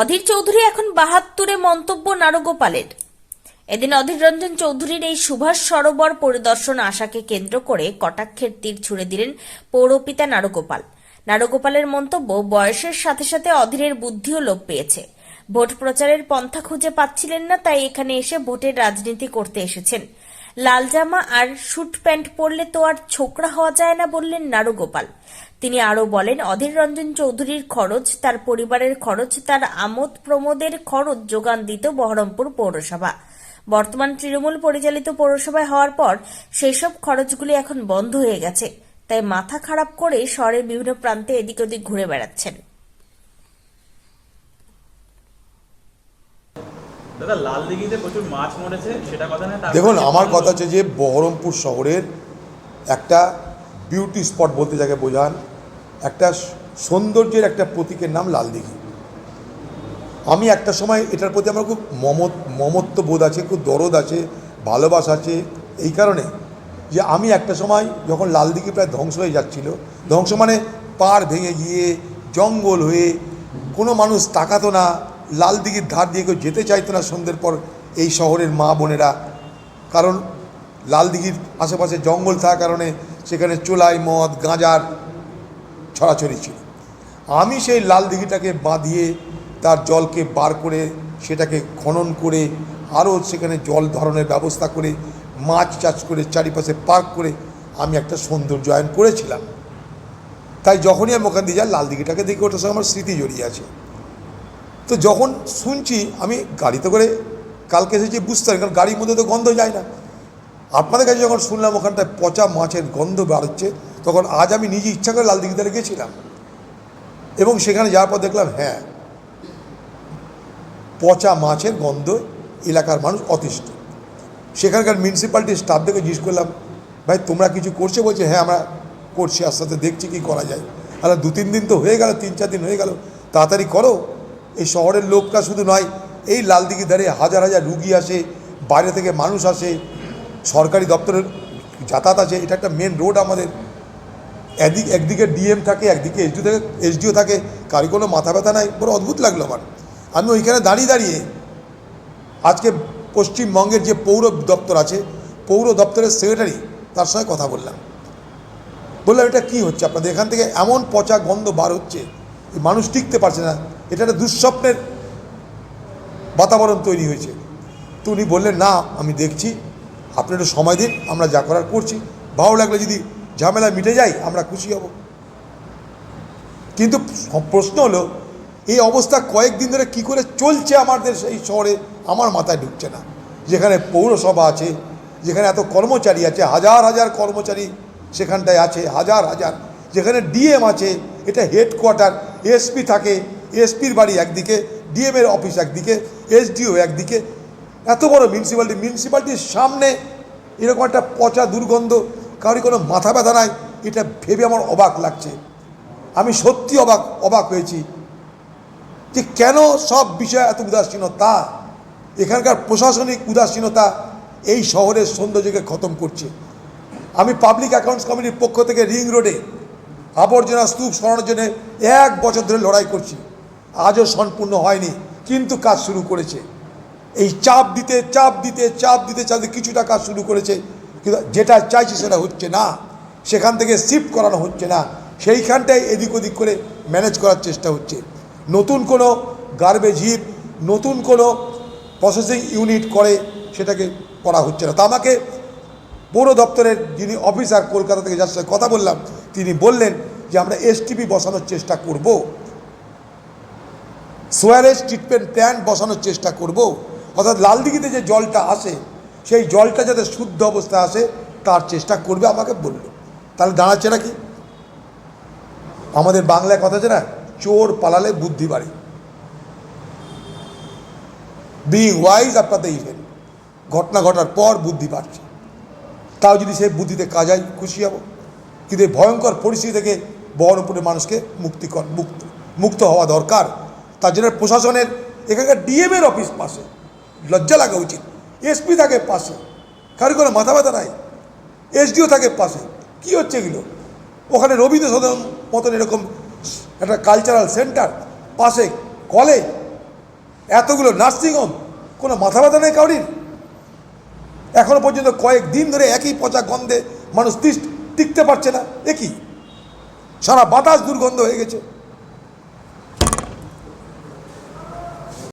অধীর চৌধুরী এখন বাহাত্তরে মন্তব্য নারগোপালের। এদিন অধীর রঞ্জন চৌধুরীর এই সুভাষ সরোবর পরিদর্শন আশাকে কেন্দ্র করে কটাক্ষের তীর ছুড়ে দিলেন পৌরপিতা নারগোপাল। নারগোপালের মন্তব্য, বয়সের সাথে সাথে অধীরের বুদ্ধিও লোপ পেয়েছে। ভোট প্রচারের পন্থা খুঁজে পাচ্ছিলেন না, তাই এখানে এসে ভোটের রাজনীতি করতে এসেছেন। লাল জামা আর শুট প্যান্ট পরলে তো আর ছোকরা হওয়া যায় না বললেন নারুগোপাল। তিনি আরও বলেন অধীর রঞ্জন চৌধুরীর খরচ তার পরিবারের খরচ তার আমোদ প্রমোদের খরচ যোগান দিত বহরমপুর পৌরসভা। বর্তমান তৃণমূল পরিচালিত পৌরসভায় হওয়ার পর সেসব খরচগুলি এখন বন্ধ হয়ে গেছে। তাই মাথা খারাপ করে শহরের বিভিন্ন প্রান্তে এদিক ওদিক ঘুরে বেড়াচ্ছেন। দাদা লাল দিঘিতে প্রচুর মাছ মরেছে সেটা কথা না তার দেখুন আমার কথা হচ্ছে যে বহরমপুর শহরের একটা বিউটি স্পট বলতে যাকে বোঝান একটা সৌন্দর্যের একটা প্রতীকের নাম লাল দিঘি। আমি একটা সময় এটার প্রতি আমার খুব মমত, মমত্ব বোধ আছে, খুব দরদ আছে, ভালোবাসা আছে, এই কারণে যে আমি একটা সময় যখন লাল দিঘি প্রায় ধ্বংস হয়ে যাচ্ছিল, ধ্বংস মানে পাড় ভেঙে গিয়ে, জঙ্গল হয়ে, কোনো মানুষ তাকাতো না, লাল দিঘির ধার দিয়ে কেউ যেতে চাইতো না সন্ধ্যের পর এই শহরের মা বোনেরা। কারণ লাল দিঘির আশেপাশে জঙ্গল থাকার কারণে সেখানে চোলাই, মদ, গাঁজার ছড়াছড়ি ছিল। আমি সেই লাল দিঘিটাকে বাঁধিয়ে তার জলকে বার করে সেটাকে খনন করে আরও সেখানে জল ধরনের ব্যবস্থা করে, মাছ চাষ করে, চারিপাশে পার্ক করে আমি একটা সৌন্দর্যায়ন করেছিলাম। তাই যখনই আমি ওখান দিয়ে যাই, লাল দিঘিটাকে দেখে ওটার সঙ্গে আমার স্মৃতি জড়িয়ে আছে। তো যখন শুনছি, আমি গাড়িতে করে কালকে এসেছি বুঝতে পারি কারণ গাড়ির মধ্যে তো গন্ধ যায় না। আপনাদের কাছে যখন শুনলাম ওখানটায় পচা মাছের গন্ধ বেরোচ্ছে তখন আজ আমি নিজে ইচ্ছা করে লাল দিঘিতে গেছিলাম। এবং সেখানে যাওয়ার পর দেখলাম হ্যাঁ পচা মাছের গন্ধ এলাকার মানুষ অতিষ্ঠ। সেখানকার মিউনিসিপ্যালিটির স্টাফদেরকে জিজ্ঞেস করলাম, ভাই, তোমরা কিছু করছে? বলছে হ্যাঁ আমরা করছি আস্তে আস্তে দেখছি কী করা যায়। আর দু তিন দিন তো হয়ে গেল তিন চার দিন হয়ে গেল। তাড়াতাড়ি করো, এই শহরের লোকটা শুধু নয়, এই লালদিঘির ধারে হাজার হাজার রুগী আসে, বাইরে থেকে মানুষ আসে, সরকারি দপ্তরের যাতায়াত আছে, এটা একটা মেন রোড আমাদের। একদিক একদিকে ডিএম থাকে, একদিকে এসডিও থাকে এসডিও থাকে। কারি কোনো মাথা ব্যথা নাই, বড় অদ্ভুত লাগল আমার। আমি ওইখানে দাঁড়িয়ে দাঁড়িয়ে আজকে পশ্চিমবঙ্গের যে পৌর দপ্তর আছে, পৌর দপ্তরের সেক্রেটারি তার সঙ্গে কথা বললাম। বললাম, এটা কি হচ্ছে? আপনাদের এখান থেকে এমন পচা গন্ধ বার হচ্ছে মানুষ টিকতে পারছে না। এটা একটা দুঃস্বপ্নের বাতাবরণ তৈরি হয়েছে। তো উনি বললেন, না, আমি দেখছি। আপনি একটু সময় দিন, আমরা যা করার করছি। ভালো লাগলে যদি ঝামেলা মিটে যায়, আমরা খুশি হব। কিন্তু প্রশ্ন হলো, এই অবস্থা কয়েকদিন ধরে কি করে চলছে আমাদের এই শহরে? আমার মাথায় ঢুকছে না। যেখানে পৌরসভা আছে, যেখানে এত কর্মচারী আছে, হাজার হাজার কর্মচারী সেখানটায় আছে, হাজার হাজার। যেখানে ডিএম আছে, এটা হেডকোয়ার্টার এসপি থাকে, এসপির বাড়ি একদিকে, ডিএমের অফিস একদিকে, এসডিও একদিকে। এত বড় মিউনিসিপ্যালিটি মিউনিসিপ্যালিটির সামনে এরকম একটা পচা দুর্গন্ধ কারোর কোনো মাথা ব্যথা নাই, এটা ভেবে আমার অবাক লাগছে। আমি সত্যি অবাক অবাক হয়েছি যে কেন সব বিষয়ে এত উদাসীনতা? এখানকার প্রশাসনিক উদাসীনতা এই শহরের সৌন্দর্যকে খতম করছে। আমি পাবলিক অ্যাকাউন্টস কমিটির পক্ষ থেকে রিং রোডে আবর্জনা স্তূপ সরানোর জন্য এক বছর ধরে লড়াই করছি। আজও সম্পূর্ণ হয়নি, কিন্তু কাজ শুরু করেছে। এই চাপ দিতে চাপ দিতে চাপ দিতে, চাপ কিছুটা কাজ শুরু করেছে। কিন্তু যেটা চাইছি সেটা হচ্ছে না। সেখান থেকে শিফট করানো হচ্ছে না। সেইখানটাই এদিক ওদিক করে ম্যানেজ করার চেষ্টা হচ্ছে। নতুন কোনো গার্বেজ হিপ নতুন কোনো প্রসেসিং ইউনিট করে সেটাকে করা হচ্ছে না। তা আমাকে পৌর দপ্তরের যিনি অফিসার কলকাতা থেকে যার সাথে কথা বললাম, তিনি বললেন যে আমরা এসটিপি বসানোর চেষ্টা করব। সোয়ারেজ ট্রিটমেন্ট প্ল্যান্ট বসানোর চেষ্টা করব। অর্থাৎ লালদিঘিতে যে জলটা আসে সেই জলটা যাতে শুদ্ধ অবস্থায় আসে, তার চেষ্টা করবে আমাকে বলল। তাহলে দাঁড়াচ্ছে নাকি? আমাদের বাংলায় কথা আছে না, চোর পালালে বুদ্ধি বাড়ে। বিং ওয়াইজ আপনার দ্য ইভেন্ট ঘটনা ঘটার পর বুদ্ধি বাড়ছে। তাও যদি সেই বুদ্ধিতে কাজ হয়, খুশি হব। কিন্তু ভয়ঙ্কর পরিস্থিতি থেকে বহরমপুরের মানুষকে মুক্তি মুক্ত মুক্ত হওয়া দরকার। তার জন্য প্রশাসনের, এখানকার ডিএমের অফিস পাশে। লজ্জা লাগা উচিত। এসপি থাকে পাশে কারও কোনো মাথা ব্যথা নাই, এসডিও থাকে পাশে, কি হচ্ছে এগুলো? ওখানে রবীন্দ্র সদন মতন এরকম একটা কালচারাল সেন্টার পাশে কলেজ এতগুলো নার্সিংহোম কোনো মাথা ব্যথা নেই কাউরির এখনও পর্যন্ত কয়েক দিন ধরে একই পচা গন্ধে মানুষ তিস টিকতে পারছে না একই সারা বাতাস দুর্গন্ধ হয়ে গেছে।